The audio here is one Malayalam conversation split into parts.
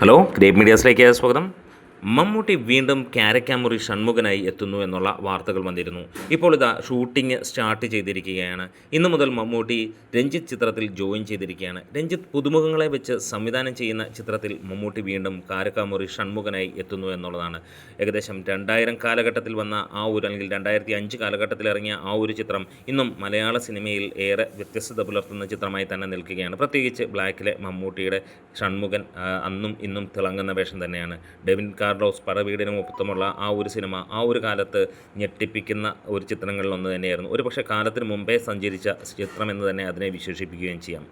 ഹലോ ഗ്രേപ്പ് മീഡിയാസിലേക്ക് സ്വാഗതം മമ്മൂട്ടി വീണ്ടും കാരക്കാമുറി ഷൺമുഖനായി എത്തുന്നു എന്നുള്ള വാർത്തകൾ വന്നിരുന്നു. ഇപ്പോൾ ഇതാ ഷൂട്ടിംഗ് സ്റ്റാർട്ട് ചെയ്തിരിക്കുകയാണ്. ഇന്നു മുതൽ മമ്മൂട്ടി രഞ്ജിത്ത് ചിത്രത്തിൽ ജോയിൻ ചെയ്തിരിക്കുകയാണ്. രഞ്ജിത്ത് പുതുമുഖങ്ങളെ വെച്ച് സംവിധാനം ചെയ്യുന്ന ചിത്രത്തിൽ മമ്മൂട്ടി വീണ്ടും കാരക്കാമുറി ഷൺമുഖനായി എത്തുന്നു എന്നുള്ളതാണ്. ഏകദേശം രണ്ടായിരം കാലഘട്ടത്തിൽ വന്ന ആ ഒരു അല്ലെങ്കിൽ രണ്ടായിരത്തി അഞ്ച് കാലഘട്ടത്തിൽ ഇറങ്ങിയ ആ ഒരു ചിത്രം ഇന്നും മലയാള സിനിമയിൽ ഏറെ വ്യത്യസ്തത പുലർത്തുന്ന ചിത്രമായി തന്നെ നിൽക്കുകയാണ്. പ്രത്യേകിച്ച് ബ്ലാക്കിലെ മമ്മൂട്ടിയുടെ ഷൺമുഖൻ അന്നും ഇന്നും തിളങ്ങുന്ന വേഷം തന്നെയാണ്. ഡെവിൻ കാർലോസ് പടവീടിനും ഒപ്പത്തുമുള്ള ആ ഒരു സിനിമ ആ ഒരു കാലത്ത് ഞെട്ടിപ്പിക്കുന്ന ഒരു ചിത്രങ്ങളിൽ ഒന്ന് തന്നെയായിരുന്നു. ഒരു പക്ഷേ കാലത്തിന് മുമ്പേ സഞ്ചരിച്ച ചിത്രം എന്ന് തന്നെ അതിനെ വിശേഷിപ്പിക്കുകയും ചെയ്യാം.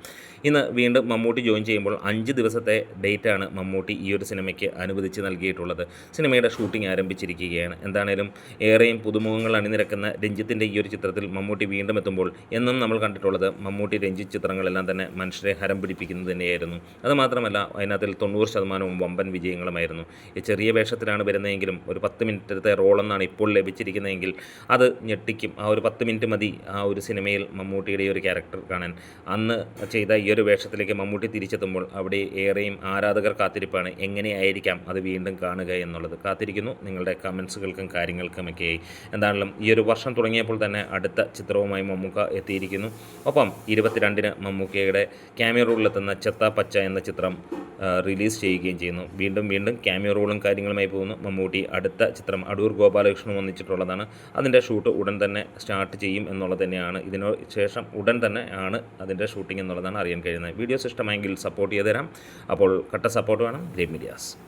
ഇന്ന് വീണ്ടും മമ്മൂട്ടി ജോയിൻ ചെയ്യുമ്പോൾ അഞ്ച് ദിവസത്തെ ഡേറ്റാണ് മമ്മൂട്ടി ഈ ഒരു സിനിമയ്ക്ക് അനുവദിച്ച് നൽകിയിട്ടുള്ളത്. സിനിമയുടെ ഷൂട്ടിംഗ് ആരംഭിച്ചിരിക്കുകയാണ്. എന്താണേലും ഏറെയും പുതുമുഖങ്ങൾ അണിനിരക്കുന്ന രഞ്ജിത്തിന്റെ ഈ ഒരു ചിത്രത്തിൽ മമ്മൂട്ടി വീണ്ടും എത്തുമ്പോൾ എന്നും നമ്മൾ കണ്ടിട്ടുള്ളത് മമ്മൂട്ടി രഞ്ജിത്ത് ചിത്രങ്ങളെല്ലാം തന്നെ മനുഷ്യരെ ഹരം പിടിപ്പിക്കുന്നത് തന്നെയായിരുന്നു. അതുമാത്രമല്ല അതിനകത്തിൽ തൊണ്ണൂറ് ശതമാനവും വമ്പൻ വിജയങ്ങളുമായിരുന്നു. ഈ ചെറിയ വേഷത്തിലാണ് വരുന്നതെങ്കിലും ഒരു പത്ത് മിനിറ്റത്തെ റോളെന്നാണ് ഇപ്പോൾ ലഭിച്ചിരിക്കുന്നതെങ്കിൽ അത് ഞെട്ടിക്കും. ആ ഒരു പത്ത് മിനിറ്റ് മതി ആ ഒരു സിനിമയിൽ മമ്മൂട്ടിയുടെ ഒരു ക്യാരക്ടർ കാണാൻ. അന്ന് ചെയ്ത ഈ ഒരു വേഷത്തിലേക്ക് മമ്മൂട്ടി തിരിച്ചെത്തുമ്പോൾ അവിടെ ഏറെയും ആരാധകർ കാത്തിരിപ്പാണ്. എങ്ങനെയായിരിക്കാം അത് വീണ്ടും കാണുക എന്നുള്ളത്. കാത്തിരിക്കുന്നു. നിങ്ങളുടെ കമൻസുകൾക്കും കാര്യങ്ങൾക്കുമൊക്കെയായി എന്താണെങ്കിലും ഈ ഒരു വർഷം തുടങ്ങിയപ്പോൾ തന്നെ അടുത്ത ചിത്രവുമായി മമ്മൂക്ക എത്തിയിരിക്കുന്നു. ഒപ്പം ഇരുപത്തിരണ്ടിന് മമ്മൂക്കയുടെ ക്യാമിയ റോളിലെത്തുന്ന ചെത്ത പച്ച എന്ന ചിത്രം റിലീസ് ചെയ്യുകയും ചെയ്യുന്നു. വീണ്ടും വീണ്ടും ക്യാമിയ റോളും കാര്യങ്ങളുമായി പോകുന്നു. മമ്മൂട്ടി അടുത്ത ചിത്രം അടൂർ ഗോപാലകൃഷ്ണൻ വന്നിച്ചിട്ടുള്ളതാണ് അതിന്റെ ഷൂട്ട് ഉടൻ തന്നെ സ്റ്റാർട്ട് ചെയ്യും എന്നുള്ളത് തന്നെയാണ്. ഇതിനു ശേഷം ഉടൻ തന്നെ ആണ് അതിന്റെ ഷൂട്ടിംഗ് എന്നുള്ളതാണ് അറിയാൻ കഴിയുന്നത്. വീഡിയോസ് ഇഷ്ടമായെങ്കിൽ സപ്പോർട്ട് ചെയ്ത് തരാം. അപ്പോൾ കട്ട സപ്പോർട്ട് വേണം. Grey Medias.